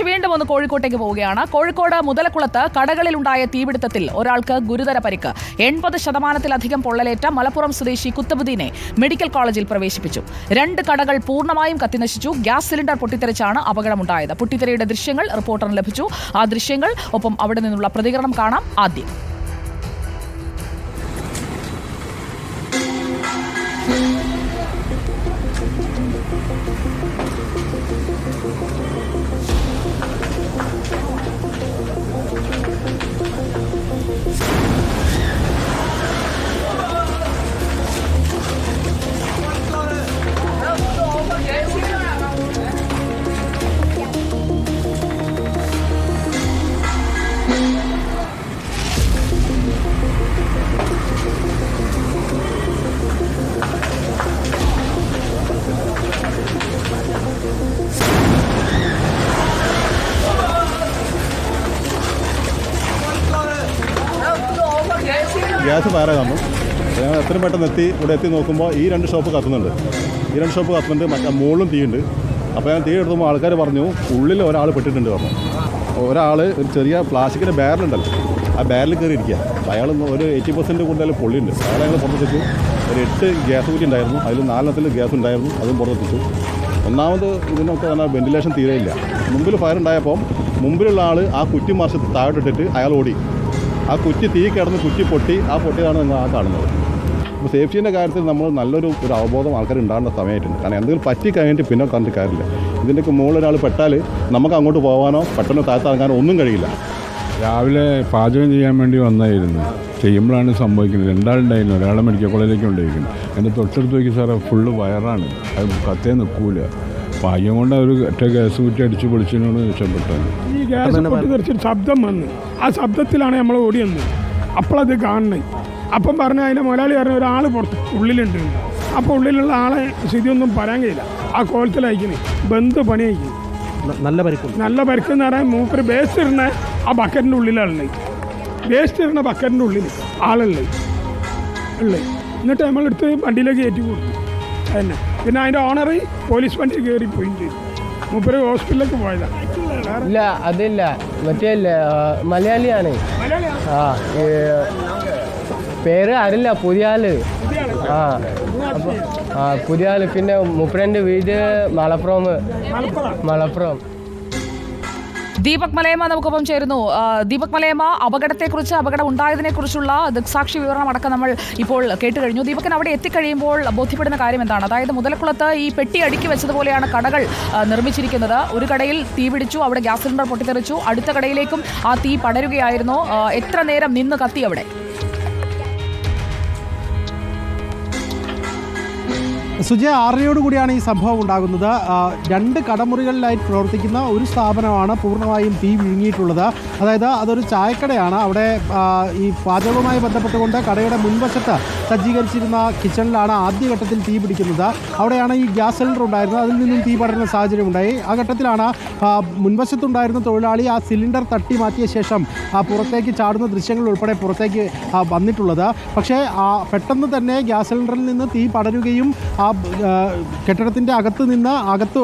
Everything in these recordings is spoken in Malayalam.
വീണ്ടും ഒന്ന് കോഴിക്കോട്ടേക്ക് പോവുകയാണ്. കോഴിക്കോട് മുതലക്കുളത്ത് കടകളിലുണ്ടായ തീപിടുത്തത്തിൽ ഒരാൾക്ക് ഗുരുതര പരിക്ക്. എൺപത് ശതമാനത്തിലധികം പൊള്ളലേറ്റ മലപ്പുറം സ്വദേശി കുത്തബുദ്ദീനെ മെഡിക്കൽ കോളേജിൽ പ്രവേശിപ്പിച്ചു. രണ്ട് കടകൾ പൂർണമായും കത്തിനശിച്ചു. ഗ്യാസ് സിലിണ്ടർ പൊട്ടിത്തെറിച്ചാണ് അപകടമുണ്ടായത്. പൊട്ടിത്തെറിയുടെ ദൃശ്യങ്ങൾ റിപ്പോർട്ടറിന് ലഭിച്ചു. ആ ദൃശ്യങ്ങൾ ഒപ്പം അവിടെ നിന്നുള്ള പ്രതികരണം കാണാം ആദ്യം. ഗ്യാസ് ഫയറായി തന്നു ഞങ്ങൾ എത്രയും പെട്ടെന്ന് എത്തി ഇവിടെ എത്തി നോക്കുമ്പോൾ ഈ രണ്ട് ഷോപ്പ് കത്തുന്നുണ്ട്. ഈ രണ്ട് ഷോപ്പ് കത്തുന്നുണ്ട് മറ്റേ മുകളിലും തീയുണ്ട്. അപ്പോൾ ഞാൻ തീ എടുത്തുമ്പോൾ ആൾക്കാർ പറഞ്ഞു ഉള്ളിൽ ഒരാൾ പെട്ടിട്ടുണ്ട് പറഞ്ഞു. ഒരാൾ ഒരു ചെറിയ പ്ലാസ്റ്റിക്കിന്റെ ബാരലുണ്ടല്ലോ ആ ബാരൽ കയറി ഇരിക്കുക അയാൾ ഒരു എയ്റ്റി പെർസെന്റ് കൂടുതൽ പൊള്ളിയുണ്ട്. അയാളെ ഞങ്ങൾ പുറത്തെത്തിച്ചു ഒരു എട്ട് ഗ്യാസ് കുറ്റി ഉണ്ടായിരുന്നു. അതിൽ നാലെണ്ണത്തിൽ ഗ്യാസ് ഉണ്ടായിരുന്നു. അതും പുറത്തെത്തിച്ചു ഒന്നാമത് ഇതിനൊക്കെ പറഞ്ഞാൽ വെന്റിലേഷൻ തീരെയില്ല. മുമ്പിൽ ഫയർ ഉണ്ടായപ്പോൾ മുമ്പിലുള്ള ആൾ ആ കുറ്റി മറിച്ച് താഴോട്ടിട്ടിട്ട് അയാൾ ഓടി. ആ കുറ്റി തീ കിടന്ന് കുറ്റി പൊട്ടി ആ പൊട്ടിയതാണ് നിങ്ങൾ ആ കാണുന്നത്. അപ്പോൾ സേഫ്റ്റീന്റെ കാര്യത്തിൽ നമ്മൾ നല്ലൊരു ഒരു അവബോധം ആൾക്കാർ ഉണ്ടാകേണ്ട സമയമായിട്ടുണ്ട്. കാരണം എന്തെങ്കിലും പറ്റി കഴിഞ്ഞിട്ട് പിന്നെ കണ്ടിട്ട് കാര്യമില്ല. ഇതിന്റെയൊക്കെ മുകളിൽ ഒരാൾ പെട്ടാൽ നമുക്ക് അങ്ങോട്ട് പോകാനോ പെട്ടെന്ന് താഴ്ത്താങ്ങാനോ ഒന്നും കഴിയില്ല. രാവിലെ പാചകം ചെയ്യാൻ വേണ്ടി വന്നായിരുന്നു. ചെയ്യുമ്പോഴാണ് സംഭവിക്കുന്നത്. രണ്ടാളുണ്ടായിരുന്നു. ഒരാളെ മെഡിക്കൽ കോളേജിലേക്ക് ഉണ്ടായിരിക്കുന്നു എന്റെ തൊട്ടടുത്ത് നോക്കി സാറേ ഫുള്ള് വയറാണ്. അത് കത്തേ നിൽക്കൂല. ഭാഗ്യം കൊണ്ട് അവർ ഒറ്റ ഗ്യാസ് കുറ്റി അടിച്ച് പൊളിച്ചതിനോട് രക്ഷപ്പെട്ടത്. ഈ ഗ്യാസ് പൊട്ടിത്തെറിച്ചൊരു ശബ്ദം വന്ന്. ആ ശബ്ദത്തിലാണ് നമ്മൾ ഓടി വന്നത്. അപ്പോഴത് കാണണേ അപ്പം പറഞ്ഞ അതിന്റെ മുതലാളി പറഞ്ഞ ഒരാൾ പുറത്ത് ഉള്ളിലുണ്ട്. അപ്പോൾ ഉള്ളിലുള്ള ആളെ സ്ഥിതിയൊന്നും പറയാൻ കഴിയില്ല. ആ കോലത്തിലയക്കണേ ബന്ധു പണി അയക്കുന്നു നല്ല പരിക്ക്. നല്ല പരിക്ക് എന്ന് പറയാൻ മൂപ്പര് വേസ്റ്റ് ഇടുന്ന ആ ബക്കറ്റിന്റെ ഉള്ളിലാണ് വേസ്റ്റ് ഇടുന്ന ബക്കറ്റിന്റെ ഉള്ളിൽ ആളുള്ളത് ഉള്ളത്. എന്നിട്ട് നമ്മളെടുത്ത് വണ്ടിയിലേക്ക് കയറ്റി കൊടുത്തു. അതന്നെ. പിന്നെ അതിന്റെ ഓണർ പോലീസ് വണ്ടി കയറി പോയി ചെയ്തു. മൂപ്പര് ഹോസ്പിറ്റലിലേക്ക് പോയതാണ്. ഇല്ല അതില്ല. മറ്റേ മലയാളിയാണ്. ആ പേര് അറിയില്ല പുതിയ ആൾ ആ അപ്പൊ ആ പുതിയ ആൾ പിന്നെ മുപ്പരന്റെ വീട് മലപ്പുറം. മലപ്പുറം. ദീപക് മലയമ്മ നമുക്കൊപ്പം ചേരുന്നു. ദീപക് മലയമ്മ അപകടത്തെക്കുറിച്ച് അപകടം ഉണ്ടായതിനെക്കുറിച്ചുള്ള ദൃക്സാക്ഷി വിവരണം അടക്കം നമ്മൾ ഇപ്പോൾ കേട്ട് കഴിഞ്ഞു ദീപകൻ അവിടെ എത്തിക്കഴിയുമ്പോൾ ബോധ്യപ്പെടുന്ന കാര്യം എന്താണ്? അതായത് മുതലക്കുളത്ത് ഈ പെട്ടി അടുക്കി വെച്ചതുപോലെയാണ് കടകൾ നിർമ്മിച്ചിരിക്കുന്നത്. ഒരു കടയിൽ തീ പിടിച്ചു അവിടെ ഗ്യാസ് സിലിണ്ടർ പൊട്ടിത്തെറിച്ചു. അടുത്ത കടയിലേക്കും ആ തീ പടരുകയായിരുന്നു. എത്ര നേരം നിന്ന് കത്തി അവിടെ? സുജയ ആറരയോട് കൂടിയാണ് ഈ സംഭവം ഉണ്ടാകുന്നത്. രണ്ട് കടമുറികളിലായി പ്രവർത്തിക്കുന്ന ഒരു സ്ഥാപനമാണ് പൂർണമായും തീ വിഴുങ്ങിയിട്ടുള്ളത്. അതായത് അതൊരു ചായക്കടയാണ്. അവിടെ ഈ പാചകവുമായി ബന്ധപ്പെട്ടുകൊണ്ട് കടയുടെ മുൻവശത്ത് സജ്ജീകരിച്ചിരുന്ന കിച്ചണിലാണ് ആദ്യഘട്ടത്തിൽ തീ പിടിക്കുന്നത്. അവിടെയാണ് ഈ ഗ്യാസ് സിലിണ്ടർ ഉണ്ടായിരുന്നത്. അതിൽ നിന്നും തീ പടരുന്ന സാഹചര്യം ഉണ്ടായി ആ ഘട്ടത്തിലാണ് മുൻവശത്തുണ്ടായിരുന്ന തൊഴിലാളി ആ സിലിണ്ടർ തട്ടി മാറ്റിയ ശേഷം പുറത്തേക്ക് ചാടുന്ന ദൃശ്യങ്ങൾ ഉൾപ്പെടെ പുറത്തേക്ക് വന്നിട്ടുള്ളത്. പക്ഷേ പെട്ടെന്ന് തന്നെ ഗ്യാസ് സിലിണ്ടറിൽ നിന്ന് തീ പടരുകയും ആ, കെട്ടിടത്തിന്റെ അകത്ത് നിന്ന് അകത്ത്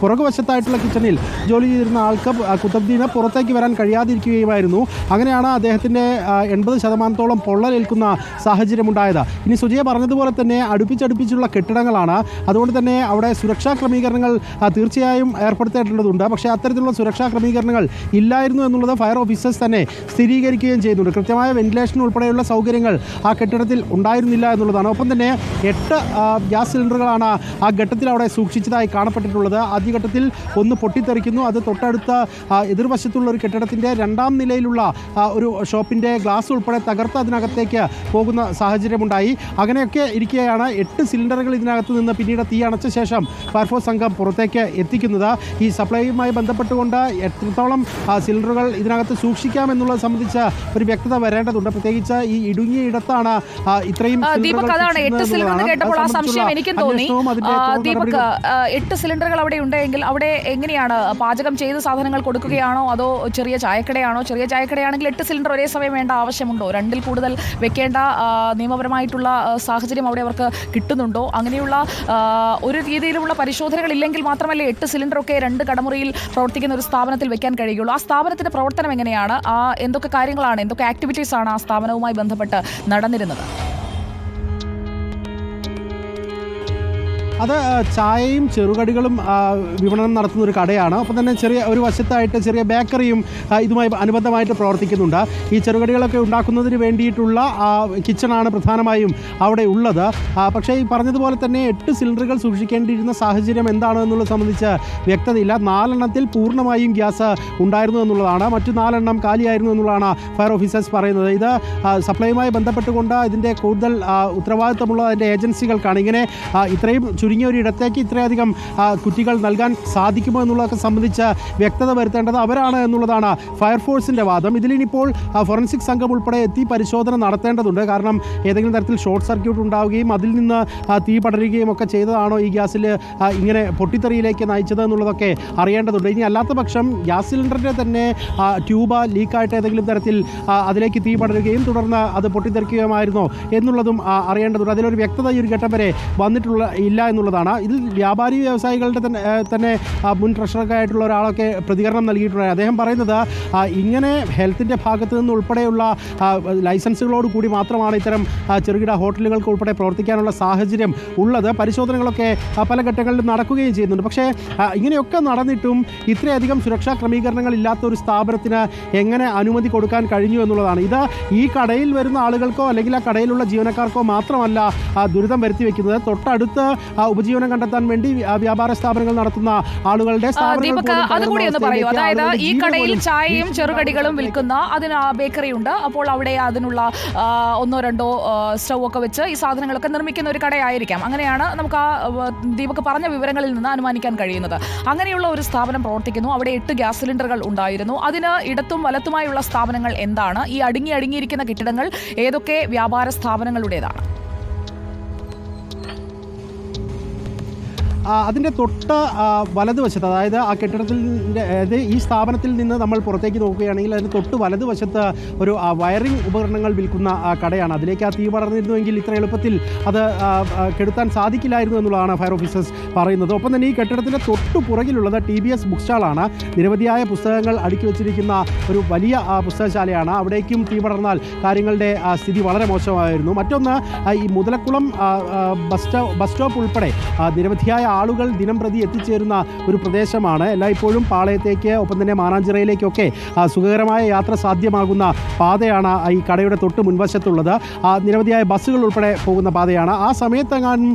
പുറകു പുറകുവശത്തായിട്ടുള്ള കിച്ചണിൽ ജോലി ചെയ്തിരുന്ന ആൾക്ക് കുത്തബ്ദീന് പുറത്തേക്ക് വരാൻ കഴിയാതിരിക്കുകയുമായിരുന്നു. അങ്ങനെയാണ് അദ്ദേഹത്തിന്റെ എൺപത് ശതമാനത്തോളം പൊള്ളലേൽക്കുന്ന സാഹചര്യമുണ്ടായത്. ഇനി സുജയ പറഞ്ഞതുപോലെ തന്നെ അടുപ്പിച്ചടുപ്പിച്ചുള്ള കെട്ടിടങ്ങളാണ്. അതുകൊണ്ട് തന്നെ അവിടെ സുരക്ഷാ ക്രമീകരണങ്ങൾ തീർച്ചയായും ഏർപ്പെടുത്തേണ്ടതുണ്ട്. പക്ഷേ അത്തരത്തിലുള്ള സുരക്ഷാ ക്രമീകരണങ്ങൾ ഇല്ലായിരുന്നു എന്നുള്ളത് ഫയർ ഓഫീസേഴ്സ് തന്നെ സ്ഥിരീകരിക്കുകയും ചെയ്യുന്നുണ്ട്. കൃത്യമായ വെന്റിലേഷൻ ഉൾപ്പെടെയുള്ള സൗകര്യങ്ങൾ ആ കെട്ടിടത്തിൽ ഉണ്ടായിരുന്നില്ല എന്നുള്ളതാണ്. ഒപ്പം തന്നെ എട്ട് ഗ്യാസ് സിലിണ്ടറുകളാണ് ആ ഘട്ടത്തിൽ അവിടെ സൂക്ഷിച്ചതായി കാണപ്പെട്ടിട്ടുള്ളത്. ആദ്യഘട്ടത്തിൽ ഒന്ന് പൊട്ടിത്തെറിക്കുന്നു. അത് തൊട്ടടുത്ത എതിർവശത്തുള്ള ഒരു കെട്ടിടത്തിന്റെ രണ്ടാം നിലയിലുള്ള ഒരു ഷോപ്പിന്റെ ഗ്ലാസ് ഉൾപ്പെടെ തകർത്ത് അതിനകത്തേക്ക് പോകുന്ന സാഹചര്യമുണ്ടായി. അങ്ങനെയൊക്കെ ഇരിക്കുകയാണ് എട്ട് സിലിണ്ടറുകൾ ഇതിനകത്ത് നിന്ന് പിന്നീട് തീ അണച്ച ശേഷം ഫയർഫോഴ്സ് സംഘം പുറത്തേക്ക് എത്തിക്കുന്നത്. ഈ സപ്ലൈയുമായി ബന്ധപ്പെട്ടുകൊണ്ട് എത്രത്തോളം സിലിണ്ടറുകൾ ഇതിനകത്ത് സൂക്ഷിക്കാം എന്നുള്ളത് സംബന്ധിച്ച് ഒരു വ്യക്തത വരേണ്ടതുണ്ട്. പ്രത്യേകിച്ച് ഈ ഇടുങ്ങിയ ഇടത്താണ് ഇത്രയും എനിക്കും തോന്നി. ദീപക് എട്ട് സിലിണ്ടറുകൾ അവിടെ ഉണ്ടെങ്കിൽ അവിടെ എങ്ങനെയാണ് പാചകം ചെയ്ത് സാധനങ്ങൾ കൊടുക്കുകയാണോ? അതോ ചെറിയ ചായക്കടയാണോ? ചെറിയ ചായക്കടയാണെങ്കിൽ എട്ട് സിലിണ്ടർ ഒരേ സമയം വേണ്ട ആവശ്യമുണ്ടോ? രണ്ടിൽ കൂടുതൽ വെക്കേണ്ട നിയമപരമായിട്ടുള്ള സാഹചര്യം അവിടെ അവർക്ക് കിട്ടുന്നുണ്ടോ? അങ്ങനെയുള്ള ഒരു രീതിയിലുള്ള പരിശോധനകൾ ഇല്ലെങ്കിൽ മാത്രമല്ല എട്ട് സിലിണ്ടറൊക്കെ രണ്ട് കടമുറിയിൽ പ്രവർത്തിക്കുന്ന ഒരു സ്ഥാപനത്തിൽ വെക്കാൻ കഴിയുള്ളൂ? ആ സ്ഥാപനത്തിന്റെ പ്രവർത്തനം എങ്ങനെയാണ്? ആ എന്തൊക്കെ കാര്യങ്ങളാണ് എന്തൊക്കെ ആക്ടിവിറ്റീസ് ആണ് ആ സ്ഥാപനവുമായി ബന്ധപ്പെട്ട് നടന്നിരുന്നത്? അത് ചായയും ചെറുകടികളും വിപണനം നടത്തുന്ന ഒരു കടയാണ്. അപ്പോൾ തന്നെ ചെറിയ ഒരു വശത്തായിട്ട് ചെറിയ ബേക്കറിയും ഇതുമായി അനുബന്ധമായിട്ട് പ്രവർത്തിക്കുന്നുണ്ട്. ഈ ചെറുകടികളൊക്കെ ഉണ്ടാക്കുന്നതിന് വേണ്ടിയിട്ടുള്ള കിച്ചണാണ് പ്രധാനമായും അവിടെ ഉള്ളത്. പക്ഷേ ഈ പറഞ്ഞതുപോലെ തന്നെ എട്ട് സിലിണ്ടറുകൾ സൂക്ഷിക്കേണ്ടിയിരുന്ന സാഹചര്യം എന്താണ് എന്നുള്ളത് സംബന്ധിച്ച് വ്യക്തതയില്ല. നാലെണ്ണത്തിൽ പൂർണമായും ഗ്യാസ് ഉണ്ടായിരുന്നു എന്നുള്ളതാണ്. മറ്റു നാലെണ്ണം കാലിയായിരുന്നു എന്നുള്ളതാണ് ഫയർ ഓഫീസേഴ്സ് പറയുന്നത്. ഇത് സപ്ലൈയുമായി ബന്ധപ്പെട്ടുകൊണ്ട് ഇതിന്റെ കൂടുതൽ ഉത്തരവാദിത്തമുള്ള അതിന്റെ ഏജൻസികൾക്കാണ്. ഇങ്ങനെ ഇത്രയും ചുരുങ്ങിയ ഒരു ഇടത്തേക്ക് ഇത്രയധികം കുറ്റികൾ നൽകാൻ സാധിക്കുമോ എന്നുള്ളതൊക്കെ സംബന്ധിച്ച് വ്യക്തത വരുത്തേണ്ടത് അവരാണ് എന്നുള്ളതാണ് ഫയർഫോഴ്സിന്റെ വാദം. ഇതിലിനിപ്പോൾ ഫോറൻസിക് സംഘം ഉൾപ്പെടെ എത്തി പരിശോധന നടത്തേണ്ടതുണ്ട്. കാരണം ഏതെങ്കിലും തരത്തിൽ ഷോർട്ട് സർക്യൂട്ട് ഉണ്ടാവുകയും അതിൽ നിന്ന് തീ പടരുകയും ഒക്കെ ചെയ്തതാണോ ഈ ഗ്യാസിൽ ഇങ്ങനെ പൊട്ടിത്തെറിയിലേക്ക് നയിച്ചത് എന്നുള്ളതൊക്കെ അറിയേണ്ടതുണ്ട്. ഇനി അല്ലാത്ത പക്ഷം ഗ്യാസ് സിലിണ്ടറിന്റെ തന്നെ ട്യൂബ് ലീക്കായിട്ട് ഏതെങ്കിലും തരത്തിൽ അതിലേക്ക് തീ പടരുകയും തുടർന്ന് അത് പൊട്ടിത്തെറിക്കുകയുമായിരുന്നോ എന്നുള്ളതും അറിയേണ്ടതുണ്ട്. അതിലൊരു വ്യക്തത ഈ ഒരു ഘട്ടം വരെ വന്നിട്ടുള്ള ഇല്ല എന്നുള്ളതാണ്. ഇതിൽ വ്യാപാരി വ്യവസായികളുടെ തന്നെ തന്നെ മുൻ ട്രഷറൊക്കെ ആയിട്ടുള്ള ഒരാളൊക്കെ പ്രതികരണം നൽകിയിട്ടുണ്ട് അദ്ദേഹം പറയുന്നത് ഇങ്ങനെ ഹെൽത്തിന്റെ ഭാഗത്തു നിന്ന് ഉൾപ്പെടെയുള്ള ലൈസൻസുകളോട് കൂടി മാത്രമാണ് ഇത്തരം ചെറുകിട ഹോട്ടലുകൾക്ക് ഉൾപ്പെടെ പ്രവർത്തിക്കാനുള്ള സാഹചര്യം ഉള്ളത്. പരിശോധനകളൊക്കെ പല ഘട്ടങ്ങളിലും നടക്കുകയും ചെയ്യുന്നുണ്ട്. പക്ഷേ ഇങ്ങനെയൊക്കെ നടന്നിട്ടും ഇത്രയധികം സുരക്ഷാ ക്രമീകരണങ്ങൾ ഇല്ലാത്ത ഒരു സ്ഥാപനത്തിന് എങ്ങനെ അനുമതി കൊടുക്കാൻ കഴിഞ്ഞു എന്നുള്ളതാണ്. ഇത് ഈ കടയിൽ വരുന്ന ആളുകൾക്കോ അല്ലെങ്കിൽ ആ കടയിലുള്ള ജീവനക്കാർക്കോ മാത്രമല്ല ദുരിതം വരുത്തി വെക്കുന്നത് തൊട്ടടുത്ത് ഉപജീവനം കണ്ടെത്താൻ വേണ്ടി വ്യാപാര സ്ഥാപനങ്ങൾ നടത്തുന്ന ആളുകളുടെ അതുകൂടി ഒന്ന് പറയൂ. അതായത് ഈ കടയിൽ ചായയും ചെറുകടികളും വിൽക്കുന്ന അതിന് ബേക്കറി ഉണ്ട്. അപ്പോൾ അവിടെ അതിനുള്ള ഒന്നോ രണ്ടോ സ്റ്റൗ ഒക്കെ വെച്ച് ഈ സാധനങ്ങളൊക്കെ നിർമ്മിക്കുന്ന ഒരു കടയായിരിക്കാം. അങ്ങനെയാണ് നമുക്ക് ആ, ദീപക് പറഞ്ഞ വിവരങ്ങളിൽ നിന്ന് അനുമാനിക്കാൻ കഴിയുന്നത്. അങ്ങനെയുള്ള ഒരു സ്ഥാപനം പ്രവർത്തിക്കുന്നു. അവിടെ എട്ട് ഗ്യാസ് സിലിണ്ടറുകൾ ഉണ്ടായിരുന്നു. അതിന് ഇടത്തും വലത്തുമായുള്ള സ്ഥാപനങ്ങൾ എന്താണ്? ഈ അടുങ്ങി അടുങ്ങിയിരിക്കുന്ന കെട്ടിടങ്ങൾ ഏതൊക്കെ വ്യാപാര സ്ഥാപനങ്ങളുടേതാണ്? അതിന്റെ തൊട്ട് വലതുവശത്ത് അതായത് ആ കെട്ടിടത്തിൽ അതായത് ഈ സ്ഥാപനത്തിൽ നിന്ന് നമ്മൾ പുറത്തേക്ക് നോക്കുകയാണെങ്കിൽ അതിന് തൊട്ട് വലതുവശത്ത് ഒരു വയറിംഗ് ഉപകരണങ്ങൾ വിൽക്കുന്ന കടയാണ്. അതിലേക്ക് ആ തീ പടർന്നിരുന്നുവെങ്കിൽ ഇത്ര എളുപ്പത്തിൽ അത് കെടുത്താൻ സാധിക്കില്ലായിരുന്നു എന്നുള്ളതാണ് ഫയർ ഓഫീസേഴ്സ് പറയുന്നത്. ഒപ്പം തന്നെ ഈ കെട്ടിടത്തിന്റെ തൊട്ടു പുറകിലുള്ളത് ടി ബി എസ് ബുക്ക് സ്റ്റാളാണ്. നിരവധിയായ പുസ്തകങ്ങൾ അടുക്കി വെച്ചിരിക്കുന്ന ഒരു വലിയ പുസ്തകശാലയാണ്. അവിടേക്കും തീ പടർന്നാൽ കാര്യങ്ങളുടെ സ്ഥിതി വളരെ മോശമായിരുന്നു. മറ്റൊന്ന് ഈ മുതലക്കുളം ബസ് സ്റ്റോ ബസ് സ്റ്റോപ്പ് ഉൾപ്പെടെ നിരവധിയായ ആളുകൾ ദിനം പ്രതി എത്തിച്ചേരുന്ന ഒരു പ്രദേശമാണ്. എല്ലായ്പ്പോഴും പാളയത്തേക്ക് ഒപ്പം തന്നെ മാനാഞ്ചിറയിലേക്കൊക്കെ സുഖകരമായ യാത്ര സാധ്യമാകുന്ന പാതയാണ് ഈ കടയുടെ തൊട്ട് മുൻവശത്തുള്ളത്. നിരവധിയായ ബസ്സുകൾ ഉൾപ്പെടെ പോകുന്ന പാതയാണ്. ആ സമയത്തെങ്ങാനും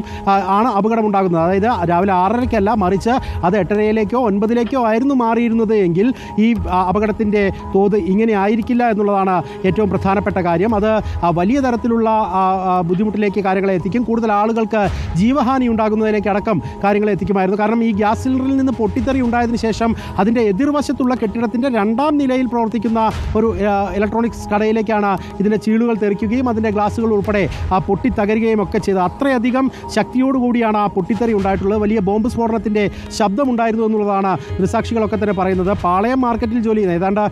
ആണ് അപകടമുണ്ടാകുന്നത്. അതായത് രാവിലെ ആറരയ്ക്കല്ല മറിച്ച് അത് എട്ടരയിലേക്കോ ഒൻപതിലേക്കോ ആയിരുന്നു മാറിയിരുന്നത് എങ്കിൽ ഈ അപകടത്തിന്റെ തോത് ഇങ്ങനെ ആയിരിക്കില്ല എന്നുള്ളതാണ് ഏറ്റവും പ്രധാനപ്പെട്ട കാര്യം. അത് വലിയ തരത്തിലുള്ള ബുദ്ധിമുട്ടിലേക്ക് കാര്യങ്ങളെ എത്തിക്കും. കൂടുതൽ ആളുകൾക്ക് ജീവഹാനി ഉണ്ടാകുന്നതിലേക്ക് അടക്കം കാര്യങ്ങളെ എത്തിക്കുമായിരുന്നു. കാരണം ഈ ഗ്യാസ് സിലിണ്ടറിൽ നിന്ന് പൊട്ടിത്തെറി ഉണ്ടായതിനു ശേഷം അതിന്റെ എതിർവശത്തുള്ള കെട്ടിടത്തിന്റെ രണ്ടാം നിലയിൽ പ്രവർത്തിക്കുന്ന ഒരു ഇലക്ട്രോണിക്സ് കടയിലേക്കാണ് ഇതിന്റെ ചീളുകൾ തെറിക്കുകയും അതിന്റെ ഗ്ലാസുകൾ ഉൾപ്പെടെ ആ പൊട്ടിത്തകരുകയും ഒക്കെ ചെയ്ത് അത്രയധികം ശക്തിയോടുകൂടിയാണ് ആ പൊട്ടിത്തെറി ഉണ്ടായിട്ടുള്ളത്. വലിയ ബോംബ് സ്ഫോടനത്തിന്റെ ശബ്ദമുണ്ടായിരുന്നു എന്നുള്ളതാണ് ദൃസാക്ഷികളൊക്കെ തന്നെ പറയുന്നത്. പാളയം മാർക്കറ്റിൽ ജോലി ചെയ്യുന്ന ഏതാണ്ട്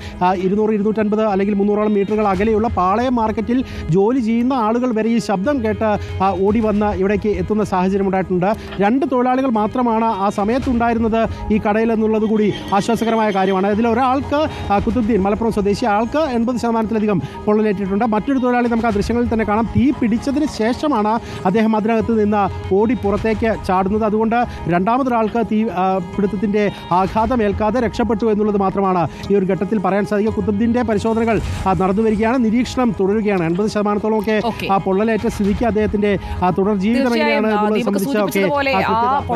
ഇരുന്നൂറ് ഇരുന്നൂറ്റൻപത് അല്ലെങ്കിൽ മുന്നൂറോളം മീറ്ററുകൾ അകലെയുള്ള പാളയം മാർക്കറ്റിൽ ജോലി ചെയ്യുന്ന ആളുകൾ വരെ ഈ ശബ്ദം കേട്ട് ഓടി വന്ന് ഇവിടേക്ക് എത്തുന്ന സാഹചര്യം ഉണ്ടായിട്ടുണ്ട്. രണ്ട് തൊഴിലാളികൾ മാത്രമാണ് ആ സമയത്തുണ്ടായിരുന്നത് ഈ കടയിൽ എന്നുള്ളത് കൂടി ആശ്വാസകരമായ കാര്യമാണ്. ഇതിൽ ഒരാൾക്ക് കുത്തുദ്ദീൻ മലപ്പുറം സ്വദേശി ആൾക്ക് എൺപത് ശതമാനത്തിലധികം പൊള്ളലേറ്റിട്ടുണ്ട്. മറ്റൊരു തൊഴിലാളി നമുക്ക് ആ ദൃശ്യങ്ങളിൽ തന്നെ കാണാം. തീ പിടിച്ചതിന് ശേഷമാണ് അദ്ദേഹം അതിനകത്ത് നിന്ന് ഓടി പുറത്തേക്ക് ചാടുന്നത്. അതുകൊണ്ട് രണ്ടാമതൊരാൾക്ക് തീ പിടുത്തത്തിന്റെ ആഘാതം ഏൽക്കാതെ രക്ഷപ്പെട്ടു എന്നുള്ളത് മാത്രമാണ് ഈ ഒരു ഘട്ടത്തിൽ പറയാൻ സാധിക്കുക. കുത്തുദ്ദീന്റെ പരിശോധനകൾ നടന്നു വരികയാണ്. നിരീക്ഷണം തുടരുകയാണ്. എൺപത് ശതമാനത്തോളമൊക്കെ ഒക്കെ ആ പൊള്ളലേറ്റ സ്ഥിതിക്ക് അദ്ദേഹത്തിന്റെ തുടർ ജീവിതം എങ്ങനെയാണ് എന്നുള്ളത് ദീപക്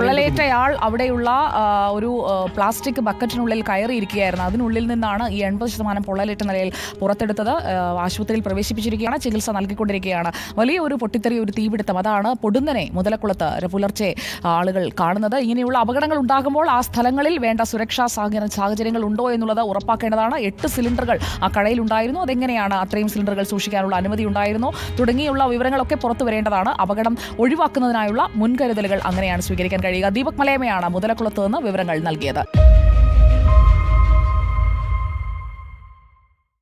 പൊള്ളലേറ്റയാൾ അവിടെയുള്ള ഒരു പ്ലാസ്റ്റിക് ബക്കറ്റിനുള്ളിൽ കയറിയിരിക്കുകയായിരുന്നു. അതിനുള്ളിൽ നിന്നാണ് ഈ എൺപത് ശതമാനം പൊള്ളലേറ്റ നിലയിൽ പുറത്തെടുത്തത്. ആശുപത്രിയിൽ പ്രവേശിപ്പിച്ചിരിക്കുകയാണ്. ചികിത്സ നൽകിക്കൊണ്ടിരിക്കുകയാണ്. വലിയ ഒരു പൊട്ടിത്തെറി ഒരു തീപിടുത്തം. അതാണ് പൊടുന്നനെ മുതലക്കുളത്ത് പുലർച്ചെ ആളുകൾ കാണുന്നത്. ഇങ്ങനെയുള്ള അപകടങ്ങൾ ഉണ്ടാകുമ്പോൾ ആ സ്ഥലങ്ങളിൽ വേണ്ട സുരക്ഷാ സാഹചര്യ- സാഹചര്യങ്ങൾ ഉണ്ടോ എന്നുള്ളത് ഉറപ്പാക്കേണ്ടതാണ്. എട്ട് സിലിണ്ടറുകൾ ആ കടയിൽ ഉണ്ടായിരുന്നു അതെങ്ങനെയാണ് അത്രയും സിലിണ്ടറുകൾ സൂക്ഷിക്കാനുള്ള അനുമതി ഉണ്ടായിരുന്നു? തുടങ്ങിയുള്ള വിവരങ്ങളൊക്കെ പുറത്തു വരേണ്ടതാണ്. അപകടം ഒഴിവാക്കുന്നതിനായുള്ള മുൻകരുതലുകൾ അങ്ങനെയാണ് സ്വീകരിക്കാൻ കഴിയുക. ദീപക് മലയമയാണ് മുതലക്കുളത്ത് നിന്ന് വിവരങ്ങൾ നൽകിയത്.